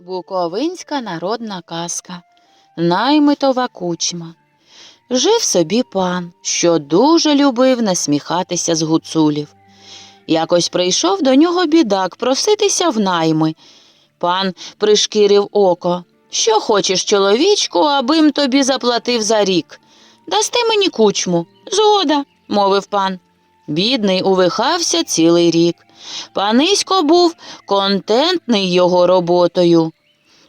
Буковинська народна казка Наймитова кучма. Жив собі пан, що дуже любив насміхатися з гуцулів. Якось прийшов до нього бідак проситися в найми. Пан пришкірив око. Що хочеш, чоловічку, абим тобі заплатив за рік? Дасте мені кучму. Згода, мовив пан. Бідний увихався цілий рік. Панисько був контентний його роботою.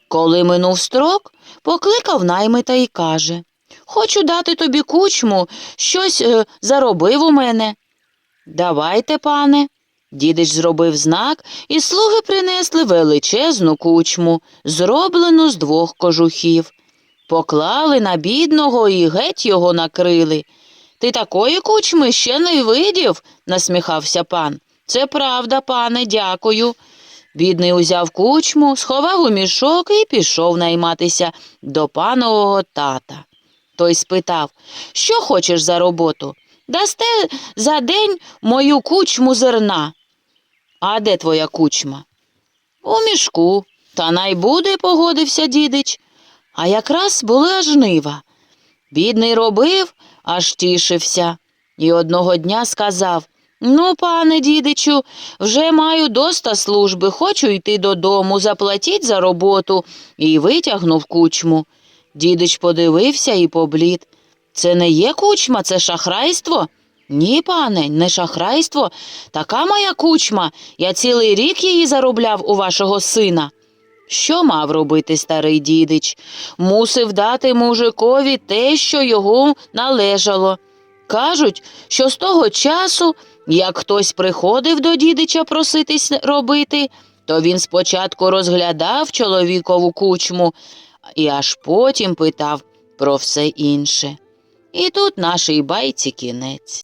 Коли минув строк, покликав наймита і каже Хочу дати тобі кучму, щось е, заробив у мене. Давайте, пане. Дідич зробив знак, і слуги принесли величезну кучму, зроблену з двох кожухів. Поклали на бідного і геть його накрили. Ти такої кучми ще не видів, насміхався пан. Це правда, пане, дякую. Бідний узяв кучму, сховав у мішок і пішов найматися до панового тата. Той спитав, що хочеш за роботу? Дасте за день мою кучму зерна. А де твоя кучма? У мішку. Та най буде, погодився дідич. А якраз була жнива. Бідний робив, аж тішився. І одного дня сказав Ну, пане дідичу, вже маю доста служби, хочу йти додому, заплатіть за роботу, і витягнув кучму. Дідич подивився і поблід. Це не є кучма, це шахрайство? Ні, пане, не шахрайство. Така моя кучма. Я цілий рік її заробляв у вашого сина. Що мав робити старий дідич? Мусив дати мужикові те, що його належало. Кажуть, що з того часу, як хтось приходив до дідича проситись робити, то він спочатку розглядав чоловікову кучму і аж потім питав про все інше. І тут нашій байці кінець.